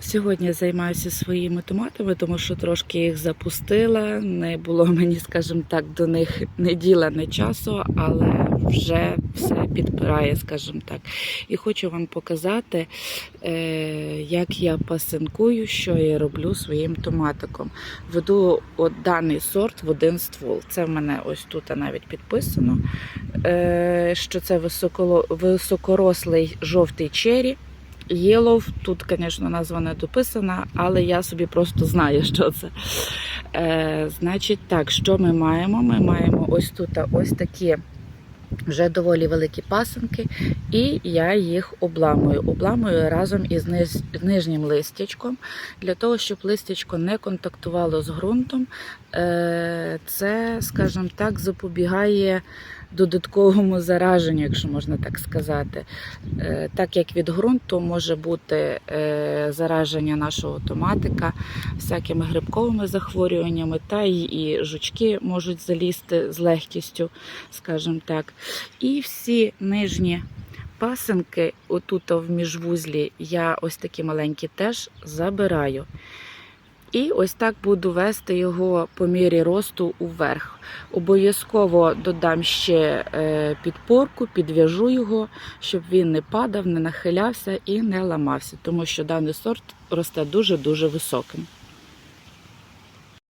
Сьогодні займаюся своїми томатами, тому що трошки їх запустила. Не було мені, скажімо так, до них не діла, не часу, але вже все підпирає, скажімо так. І хочу вам показати, е, як я пасинкую, що я роблю своїм томатиком. Веду от даний сорт в один ствол. Це в мене ось тут навіть підписано, е, що це високорослий жовтий чері. Єлов, тут, звісно, назва не дописана, але я собі просто знаю, що це. Е, значить, так, що ми маємо? Ми маємо ось тут ось такі вже доволі великі пасинки, і я їх обламую. Обламую разом із нижнім листячком, для того, щоб листячко не контактувало з ґрунтом. Е, це, скажімо так, запобігає додатковому зараженню, якщо можна так сказати. Е, Так як від ґрунту може бути е, зараження нашого томатика всякими грибковими захворюваннями, та і жучки можуть залізти з легкістю, скажімо так. І всі нижні пасинки, отут в міжвузлі, я ось такі маленькі теж забираю. І ось так буду вести його по мірі росту уверх. Обов'язково додам ще е, підпорку, підв'яжу його, щоб він не падав, не нахилявся і не ламався, тому що даний сорт росте дуже-дуже високим.